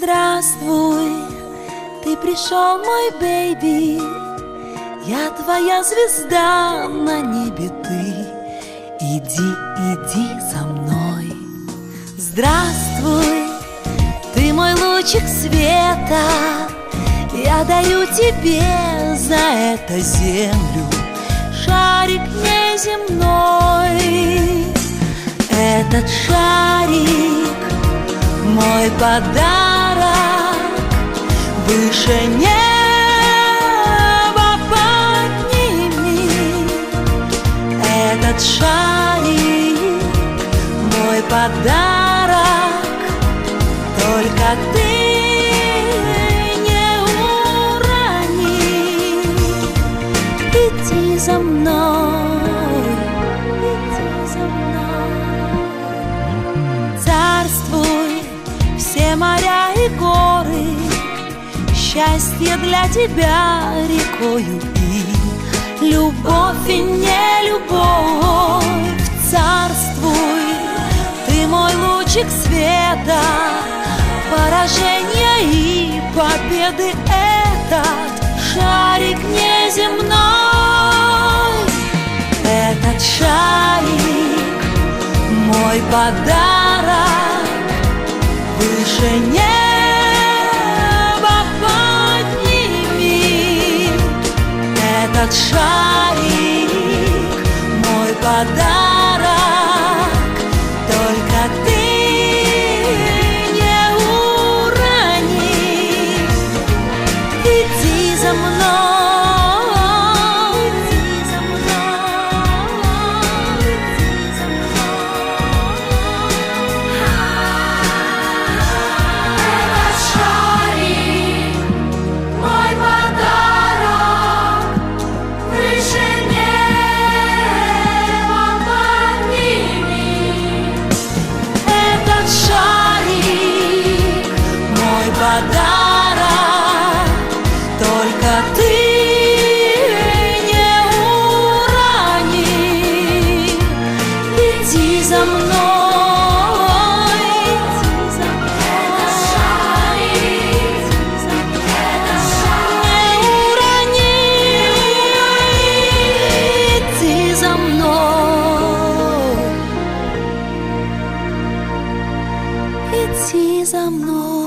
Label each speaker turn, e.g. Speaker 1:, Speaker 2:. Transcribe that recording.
Speaker 1: Здравствуй, ты пришел, мой бэйби Я твоя звезда на небе ты. Иди, иди за мной. Здравствуй, ты мой лучик света. Я даю тебе за это землю. Шарик неземной. Этот шарик мой подарок Выше неба подними Этот шарик мой подарок. Только ты не урони Иди за мной, Царствуй все моря и горы Счастье для тебя рекою и Любовь и не любовь Царствуй, ты мой лучик света Поражения и победы этот Шарик неземной. Этот шарик мой подарок Выше неба Этот шарик мой подарок Только ты не урони. Иди за мной. Не урони. Иди за мной. Иди за мной